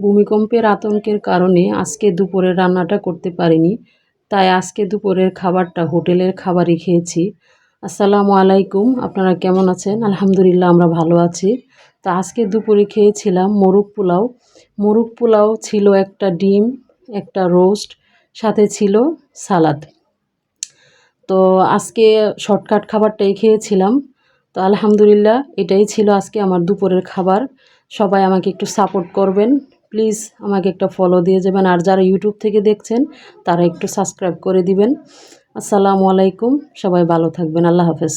ভূমিকম্পের আতঙ্কের কারণে আজকে দুপুরের রান্নাটা করতে পারিনি, তাই আজকে দুপুরের খাবারটা হোটেলের খাবারই খেয়েছি। আসসালামু আলাইকুম, আপনারা কেমন আছেন? আলহামদুলিল্লাহ, আমরা ভালো আছি। তো আজকে দুপুরে খেয়েছিলাম মোরগ পোলাও। মোরগ পোলাও ছিল একটা ডিম, একটা রোস্ট, সাথে ছিল সালাদ। তো আজকে শর্টকাট খাবারটাই খেয়েছিলাম। তো আলহামদুলিল্লাহ, এটাই ছিল আজকে আমার দুপুরের খাবার। সবাই আমাকে একটু সাপোর্ট করবেন। প্লিজ আমাকে একটা ফলো দিয়ে যাবেন। আর যারা ইউটিউব থেকে দেখছেন, তারা একটু সাবস্ক্রাইব করে দিবেন। আসসালামু আলাইকুম, সবাই ভালো থাকবেন। আল্লাহ হাফেজ।